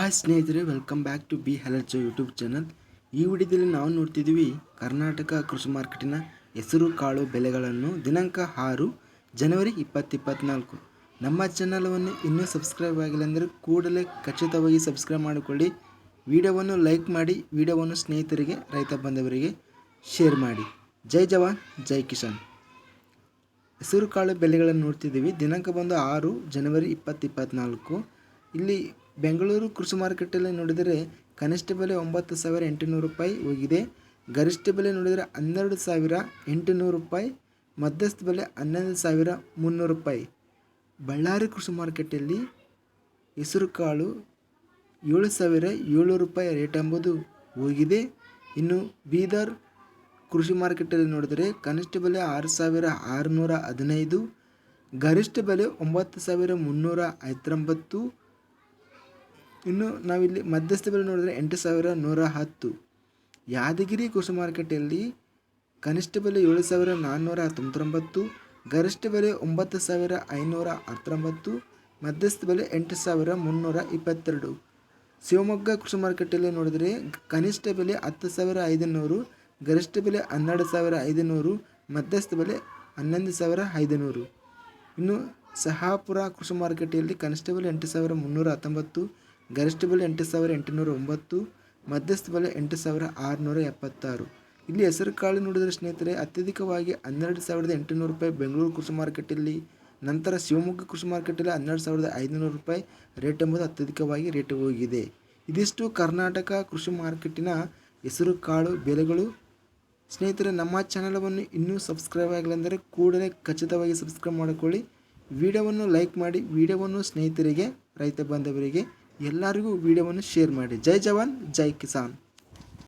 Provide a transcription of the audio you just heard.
Hi ಸ್ನೇಹಿತರೆ welcome back to B ಹೆಲರ್ಜೋ YouTube channel ಈ ವಿಡಿಯೋದಲ್ಲಿ ನಾವು ನೋಡ್ತಿದ್ದೀವಿ ಕರ್ನಾಟಕ ಕೃಷಿ ಮಾರ್ಕೆಟಿನ ಹೆಸರು, ಕಾಳು ಬೆಲೆಗಳನ್ನು ದಿನಾಂಕ ಆರು ಜನವರಿ ಇಪ್ಪತ್ತಿಪ್ಪತ್ನಾಲ್ಕು. ನಮ್ಮ ಚಾನಲನ್ನು ಇನ್ನೂ ಸಬ್ಸ್ಕ್ರೈಬ್ ಆಗಿಲ್ಲ ಅಂದರೆ ಕೂಡಲೇ ಖಚಿತವಾಗಿ ಸಬ್ಸ್ಕ್ರೈಬ್ ಮಾಡಿಕೊಳ್ಳಿ. ವಿಡಿಯೋವನ್ನು ಲೈಕ್ ಮಾಡಿ, ವಿಡಿಯೋವನ್ನು ಸ್ನೇಹಿತರಿಗೆ, ರೈತ ಬಂಧವರಿಗೆ ಶೇರ್ ಮಾಡಿ. ಜೈ ಜವಾನ್, ಜೈ ಕಿಸಾನ್. ಹೆಸರು, ಕಾಳು ಬೆಲೆಗಳನ್ನು ನೋಡ್ತಿದ್ದೀವಿ. ದಿನಾಂಕ ಬಂದು ಆರು ಜನವರಿ ಇಪ್ಪತ್ತಿಪ್ಪತ್ನಾಲ್ಕು. ಇಲ್ಲಿ ಬೆಂಗಳೂರು ಕೃಷಿ ಮಾರುಕಟ್ಟೆಯಲ್ಲಿ ನೋಡಿದರೆ ಕನಿಷ್ಠ ಬೆಲೆ ಒಂಬತ್ತು ಸಾವಿರ ಎಂಟುನೂರು ರೂಪಾಯಿ ಹೋಗಿದೆ. ಗರಿಷ್ಠ ಬೆಲೆ ನೋಡಿದರೆ ಹನ್ನೆರಡು ಸಾವಿರ ಎಂಟುನೂರು ರೂಪಾಯಿ, ಮಧ್ಯಸ್ಥ ಬೆಲೆ ಹನ್ನೊಂದು ಸಾವಿರ ಮುನ್ನೂರು ರೂಪಾಯಿ. ಬಳ್ಳಾರಿ ಕೃಷಿ ಮಾರುಕಟ್ಟೆಯಲ್ಲಿ ಹೆಸರುಕಾಳು ಏಳು ಸಾವಿರ ಏಳು ರೂಪಾಯಿ ರೇಟ್ ಎಂಬುದು ಹೋಗಿದೆ. ಇನ್ನು ಬೀದರ್ ಕೃಷಿ ಮಾರುಕಟ್ಟೆಯಲ್ಲಿ ನೋಡಿದರೆ ಕನಿಷ್ಠ ಬೆಲೆ ಆರು ಸಾವಿರ ಆರುನೂರ ಹದಿನೈದು, ಗರಿಷ್ಠ ಬೆಲೆ ಒಂಬತ್ತು ಸಾವಿರ ಮುನ್ನೂರ ಹತ್ತೊಂಬತ್ತು ಇನ್ನು ನಾವಿಲ್ಲಿ ಮಧ್ಯಸ್ಥ ಬೆಲೆ ನೋಡಿದರೆ ಎಂಟು ಸಾವಿರ ನೂರ ಹತ್ತು. ಯಾದಗಿರಿ ಕೃಷಿ ಮಾರುಕಟ್ಟೆಯಲ್ಲಿ ಕನಿಷ್ಠ ಬೆಲೆ ಏಳು ಸಾವಿರ ನಾನ್ನೂರ ಹತ್ತೊಂಬತ್ತು ಗರಿಷ್ಠ ಬೆಲೆ ಒಂಬತ್ತು ಸಾವಿರ ಐನೂರ ಹತ್ತೊಂಬತ್ತು, ಮಧ್ಯಸ್ಥ ಬೆಲೆ ಎಂಟು ಸಾವಿರ ಮುನ್ನೂರ ಇಪ್ಪತ್ತೆರಡು. ಶಿವಮೊಗ್ಗ ಕೃಷಿ ಮಾರುಕಟ್ಟೆಯಲ್ಲಿ ನೋಡಿದರೆ ಕನಿಷ್ಠ ಬೆಲೆ ಹತ್ತು ಸಾವಿರ ಐದುನೂರು, ಗರಿಷ್ಠ ಬೆಲೆ ಹನ್ನೆರಡು ಸಾವಿರ ಐದುನೂರು, ಮಧ್ಯಸ್ಥ ಬೆಲೆ ಹನ್ನೊಂದು ಸಾವಿರ ಐದುನೂರು. ಇನ್ನು ಸಹಾಪುರ ಕೃಷಿ ಮಾರುಕಟ್ಟೆಯಲ್ಲಿ ಕನಿಷ್ಠ ಬೆಲೆ ಎಂಟು ಸಾವಿರ ಮುನ್ನೂರ ಹತ್ತೊಂಬತ್ತು ಗರಿಷ್ಠ ಬೆಲೆ ಎಂಟು ಸಾವಿರ ಎಂಟುನೂರ ಒಂಬತ್ತು, ಮಧ್ಯಸ್ಥ ಬೆಲೆ ಎಂಟು ಸಾವಿರ ಆರುನೂರ ಎಪ್ಪತ್ತಾರು. ಇಲ್ಲಿ ಹೆಸರು ಕಾಳು ನೋಡಿದರೆ ಸ್ನೇಹಿತರೆ, ಅತ್ಯಧಿಕವಾಗಿ ಹನ್ನೆರಡು ಸಾವಿರದ ಎಂಟುನೂರು ರೂಪಾಯಿ ಬೆಂಗಳೂರು ಕೃಷಿ ಮಾರುಕಟ್ಟೆಯಲ್ಲಿ ನಂತರ ಶಿವಮೊಗ್ಗ ಕೃಷಿ ಮಾರುಕಟ್ಟೆಯಲ್ಲಿ ಹನ್ನೆರಡು ಸಾವಿರದ ಐದುನೂರು ರೂಪಾಯಿ ರೇಟ್ ಎಂಬುದು ಅತ್ಯಧಿಕವಾಗಿ ರೇಟ್ ಹೋಗಿದೆ. ಇದಿಷ್ಟು ಕರ್ನಾಟಕ ಕೃಷಿ ಮಾರ್ಕೆಟಿನ ಹೆಸರು ಕಾಳು ಬೆಲೆಗಳು. ಸ್ನೇಹಿತರೆ, ನಮ್ಮ ಚಾನಲವನ್ನು ಇನ್ನೂ ಸಬ್ಸ್ಕ್ರೈಬ್ ಆಗಲೆಂದರೆ ಕೂಡಲೇ ಖಚಿತವಾಗಿ ಸಬ್ಸ್ಕ್ರೈಬ್ ಮಾಡಿಕೊಳ್ಳಿ. ವಿಡಿಯೋವನ್ನು ಲೈಕ್ ಮಾಡಿ, ವಿಡಿಯೋವನ್ನು ಸ್ನೇಹಿತರಿಗೆ, ರೈತ ಬಾಂಧವರಿಗೆ ಎಲ್ಲರಿಗೂ ವಿಡಿಯೋವನ್ನು ಶೇರ್ ಮಾಡಿ. ಜೈ ಜವಾನ್ ಜೈ ಕಿಸಾನ್.